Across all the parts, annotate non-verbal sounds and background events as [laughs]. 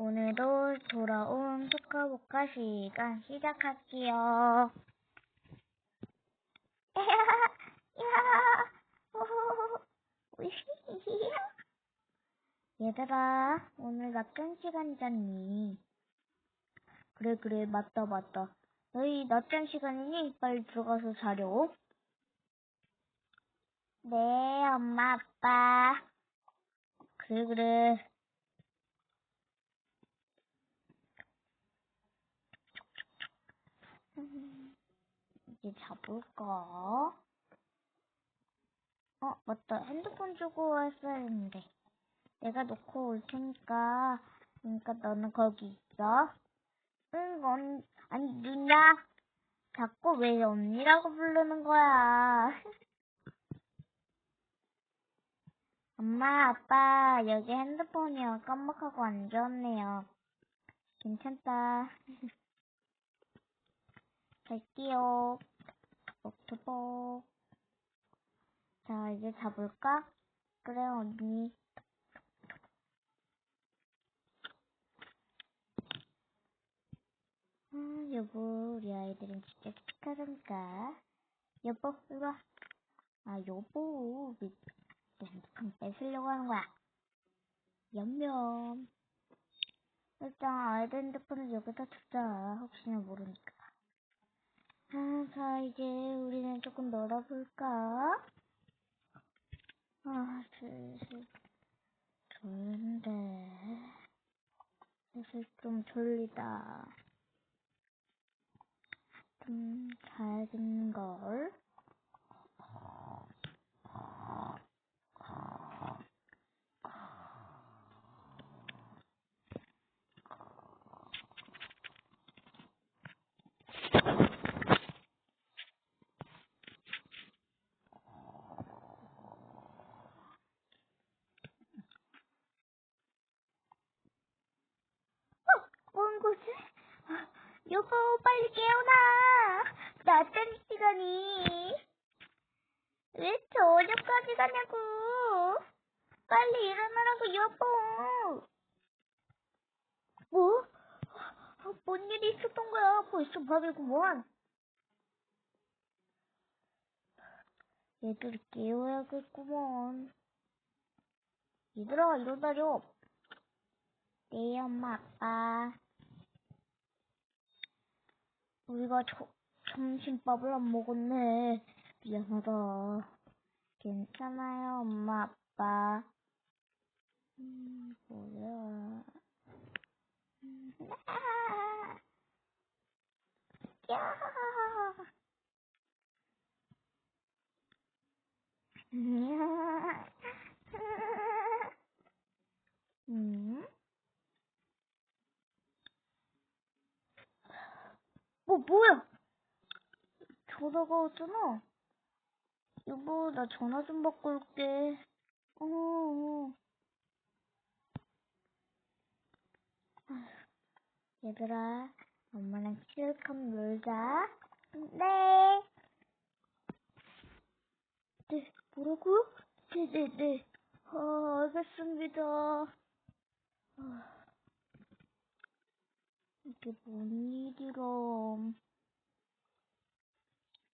오늘도 돌아온 토카보카 시간 시작할게요. 얘들아, 오늘 낮잠 시간이잖니. 그래, 그래, 맞다, 맞다. 너희 낮잠 시간이니? 빨리 들어가서 자려. 네, 엄마, 아빠. 그래, 그래. 이제 잡을까? 어, 맞다. 핸드폰 주고 왔어야 했는데. 내가 놓고 올 테니까, 그러니까 너는 거기 있어. 응, 언, 아니, 누나. 자꾸 왜 언니라고 부르는 거야? [laughs] 엄마, 아빠, 여기 핸드폰이요. 깜빡하고 안 줬네요. 괜찮다. [laughs] 갈게요. 토복토복. 자, 이제 잡을까? 그래, 언니. 아, 여보, 우리 아이들은 진짜 착하다니까. 여보, 이리 와. 아, 여보, 왜 핸드폰 뺏으려고 하는 거야? 염염. 일단 아이들 핸드폰을 여기다 두자. 혹시나 모르니까. 아, 자, 이제 우리는 조금 놀아볼까? 아, 슬슬 졸는데. 슬슬 좀 졸리다. 좀 자야겠는걸? 뭔 거지? 여보, 빨리 깨어나! 낮잠 시간이. 왜 저녁까지 가냐고! 빨리 일어나라고, 여보! 뭐? 아, 뭔 일이 있었던 거야? 벌써 밤이구먼. 얘들 깨워야겠구먼. 얘들아, 일어나려. 네, 엄마, 아빠. 우리가 저, 점심밥을 안 먹었네. 미안하다. 괜찮아요, 엄마, 아빠. 음, 뭐야. 야! 음? 뭐, 뭐야? 전화가 왔잖아. 여보, 나 전화 좀 받고 올게. 어, 어. 얘들아, 엄마랑 실컷 놀자. 네. 네, 뭐라고요? 네네네. 아, 알겠습니다. 아, 이게 뭔 일이람.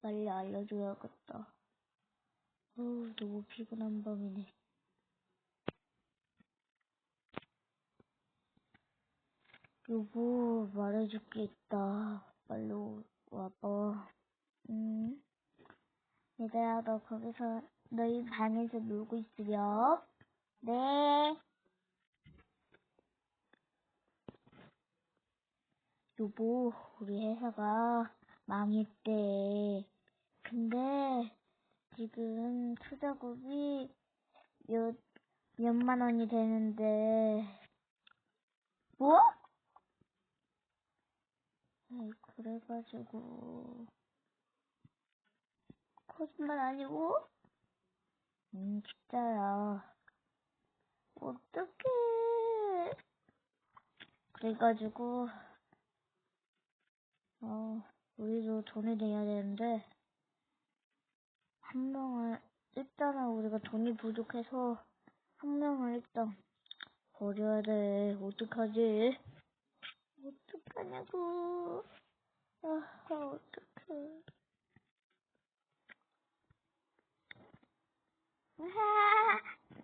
빨리 알려줘야겠다. 어우, 너무 피곤한 밤이네. 여보, 말해줄 게 있다. 빨리 오- 와봐. 응? 얘들아, 너 거기서, 너희 방에서 놀고 있으렴. 네. 여보, 우리 회사가 망했대. 근데, 지금 투자금이 몇, 몇만 원이 되는데, 뭐? 아이, 그래가지고, 거짓말 아니고? 응, 진짜야. 어떡해. 그래가지고, 어, 우리도 돈을 내야 되는데, 한 명을, 일단은 우리가 돈이 부족해서, 한 명을 일단 버려야 돼. 어떡하지? 어떡하냐고. 아, 어떡해.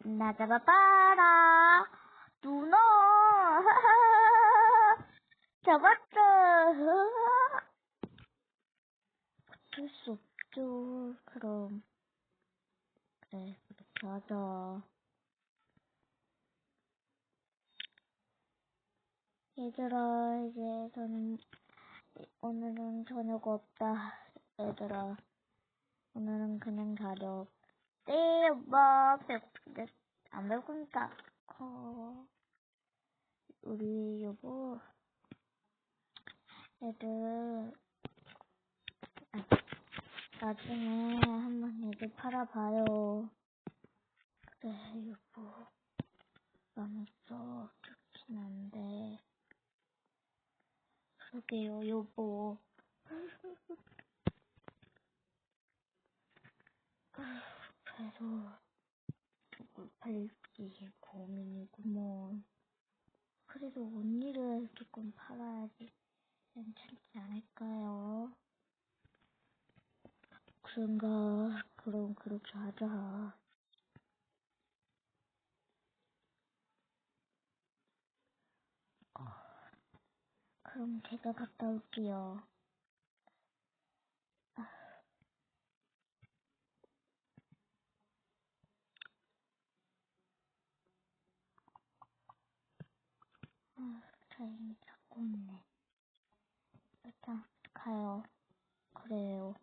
나 잡아봐라. 누나. [laughs] 잡았다. 어쩔 수 없죠. 그럼. 그래, 그렇게 하자. 얘들아, 이제 저는, 오늘은 저녁 없다. 얘들아, 오늘은 그냥 자려. 네, 엄마, 배고픈데, 안 배고프니까, 커. 우리 여보, 애들, 아, 나중에 한번 얘들 팔아봐요. 그래, 여보. 많았어. 좋긴 한데. 그러게요, 여보. [laughs] 그래도 누굴 팔지 고민이구먼. 그래도 언니를 조금 팔아야지 괜찮지 않을까요? 그런가? 그럼 그렇게 하자. 어, 그럼 제가 갔다 올게요. 아, 다행히 자꾸 있네. 일단 가요. 그래요.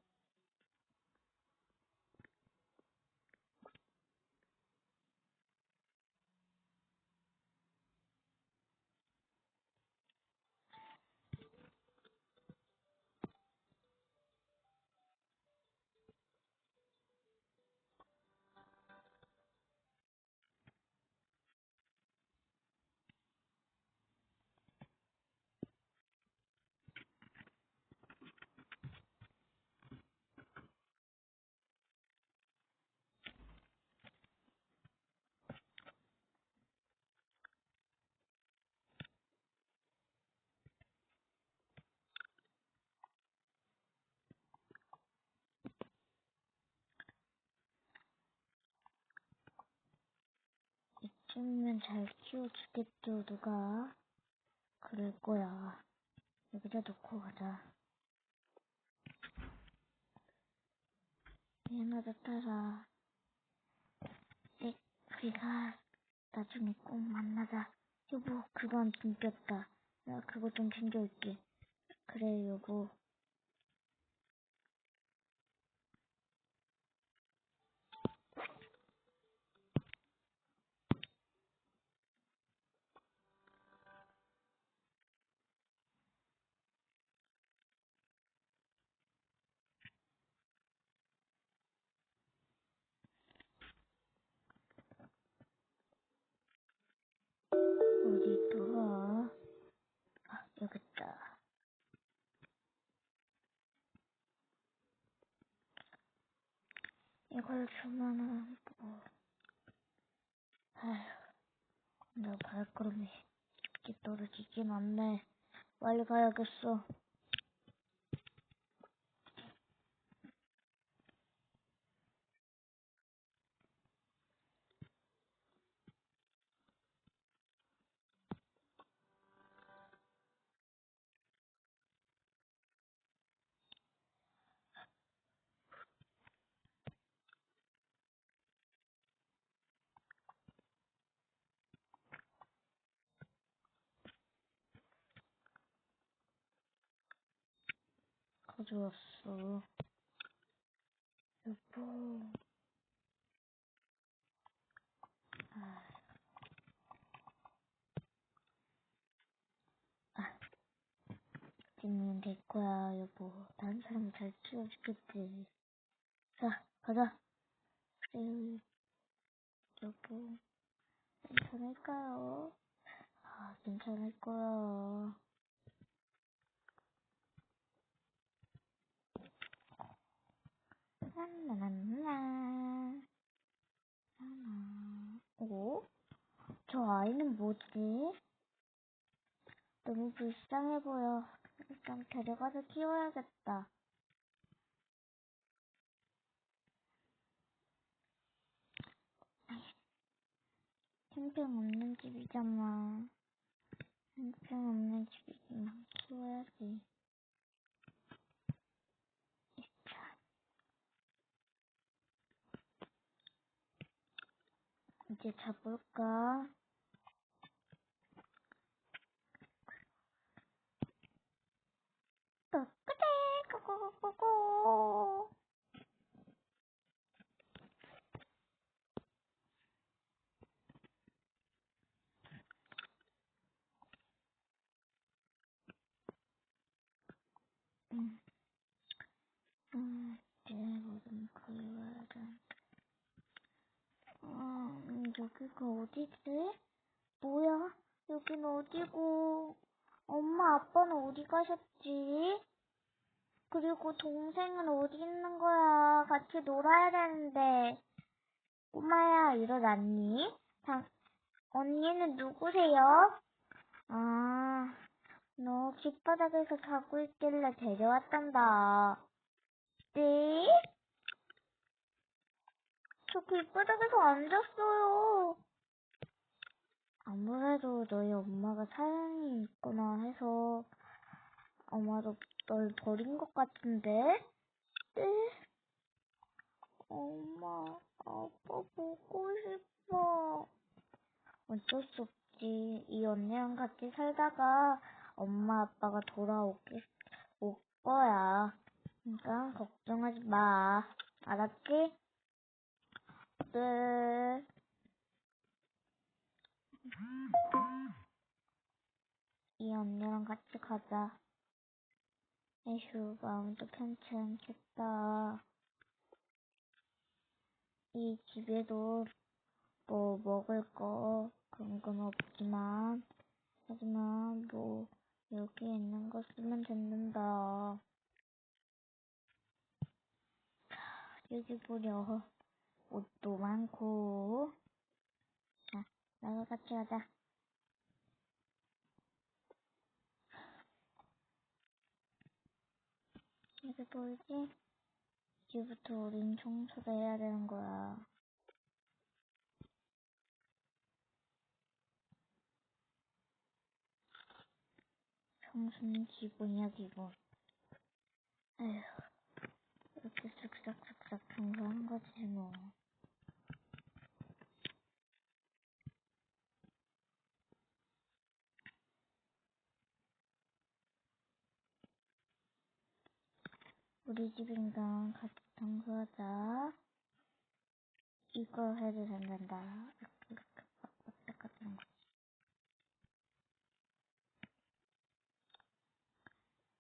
이쯤이면 잘 키워주겠죠, 누가? 그럴 거야. 여기다 놓고 가자. 미안하다, 따라. 네, 우리가 나중에 꼭 만나자. 여보, 그건 진짜다. 나 그거 좀 챙겨올게. 그래, 여보. 걸 주면은, 뭐. 아휴, 나 발걸음이 쉽게 떨어지진 않네. 빨리 가야겠어. 가져왔어. 여보. 아. 아. 이제는 될 거야, 여보. 다른 사람 잘 키워주겠지. 자, 가자. 그래, 여보. 괜찮을까요? 아, 괜찮을 거야. 랄라랄라. 랄라. 오? 저 아이는 뭐지? 너무 불쌍해 보여. 일단 데려가서 키워야겠다. 템템 없는 집이잖아. 템템 없는 집이지만 키워야지. 이제 잡을까? 끄끄대 꼬꼬꼬꼬 음, 음, 내 모든 그리워야 음, 여기가 어디지? 뭐야? 여긴 어디고? 엄마, 아빠는 어디 가셨지? 그리고 동생은 어디 있는 거야? 같이 놀아야 되는데. 꼬마야, 일어났니? 당, 언니는 누구세요? 아, 너 길바닥에서 자고 있길래 데려왔단다. 네? 저 길바닥에서 앉았어요. 아무래도 너희 엄마가 사연이 있거나 해서 아마도 널 버린 것 같은데? 네? 엄마, 아빠 보고 싶어. 어쩔 수 없지. 이 언니랑 같이 살다가 엄마 아빠가 돌아오겠, 올 거야. 그러니까 걱정하지 마. 알았지? 네. 이 언니랑 같이 가자. 에휴, 마음도 편치 않겠다. 이 집에도 뭐 먹을 거 그런 건 없지만, 하지만 뭐 여기 있는 거 쓰면 된다. 여기 보려. 옷도 많고. 자, 나가 같이 가자. 여기 보이지? 이제부터 우린 청소를 해야 되는 거야. 청소는 기본이야, 기본. 에휴, 이렇게 쓱싹쓱싹 청소하는 거지, 뭐. 우리 집인가 같이 청소하자. 이거 해도 된단다. 이렇게, 이렇게 빡빡 같은 거.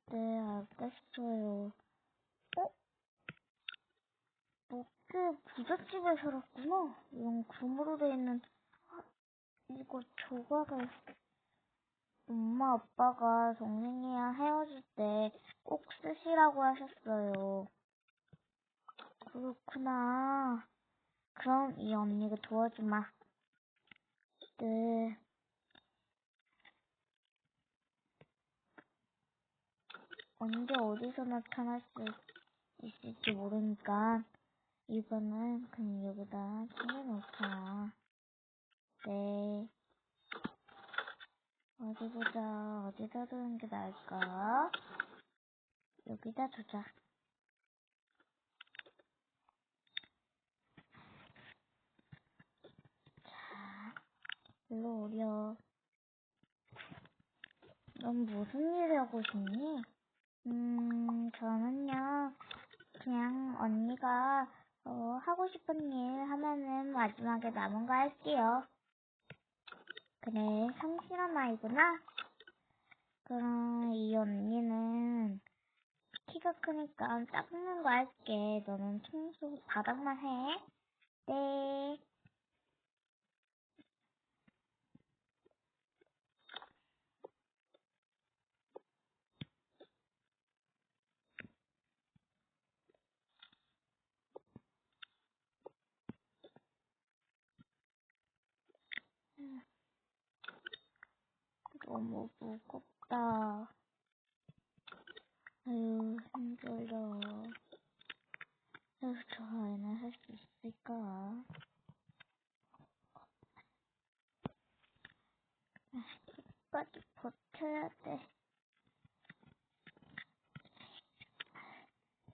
네, 알겠어요. 어? 뭐꽤 부잣집에 살았구나. 이런 금으로 돼 있는, 아, 이거 조각을. 엄마 아빠가 동생이랑 헤어질 때 꼭 쓰시라고 하셨어요. 그렇구나. 그럼 이 언니가 도와주마. 네. 언제 어디서 나타날 수 있을지 모르니까 이거는 그냥 여기다 챙겨놓자. 네. 어디 보자. 어디다 두는 게 나을까? 여기다 두자. 자, 일로 오려. 넌 무슨 일 하고 싶니? 음, 저는요, 그냥 언니가 어, 하고 싶은 일 하면은 마지막에 남은 거 할게요. 그래, 성실한 아이구나. 그럼 이 언니는 키가 크니까 작은 거 할게. 너는 청소 바닥만 해. 네. 너무 무겁다. 아유, 힘들어. 저 아이는 할 수 있을까? 끝까지 버텨야 돼.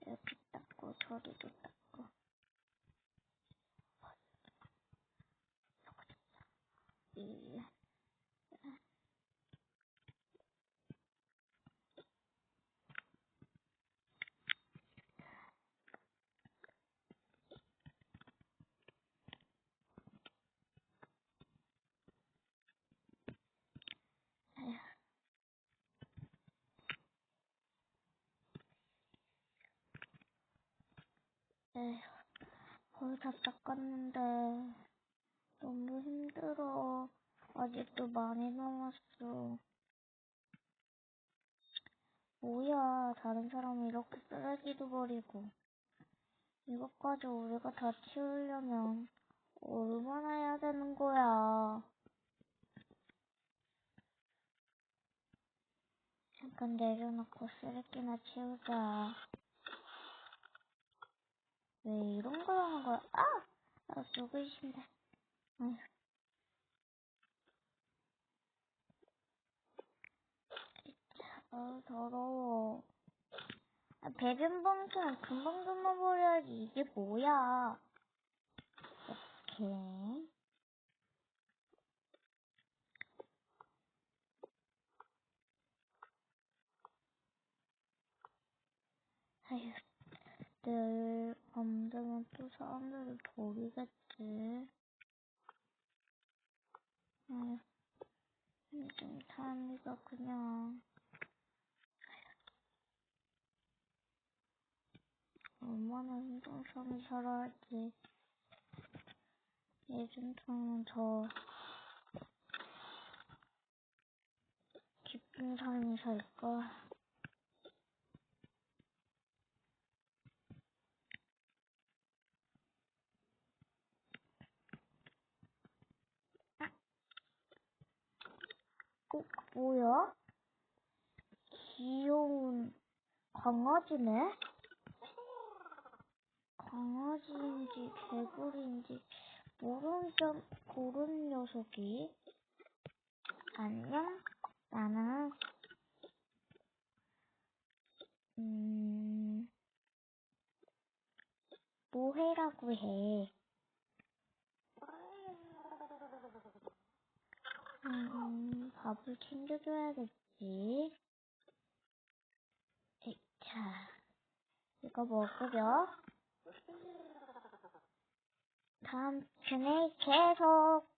여기 닦고, 저리도 닦고. 이, 아휴. 에휴, 다 닦았는데, 너무 힘들어. 아직도 많이 남았어. 뭐야, 다른 사람이 이렇게 쓰레기도 버리고. 이것까지 우리가 다 치우려면 얼마나 해야 되는 거야. 잠깐 내려놓고 쓰레기나 치우자. 왜 이런 걸 하는 거야? 아! 나 죽을 신데. 아휴. 아, 더러워. 아, 배변 봉투는 금방금방 버려야지. 이게 뭐야. 이렇게. 아휴, 내일 밤 되면 또 사람들이 버리겠지. 아휴, 요즘 사람이가 그냥. 얼마나 힘든 삶을 살아야 할지. 예전처럼 더 기쁜 삶을 살까? 어, 뭐야? 귀여운 강아지네? 강아지인지 개구리인지 모르는 점 고른 녀석이 안녕 나는 음 뭐해라고 해 음, 밥을 챙겨줘야겠지. 자 이거 먹으려. 다음 편에 계속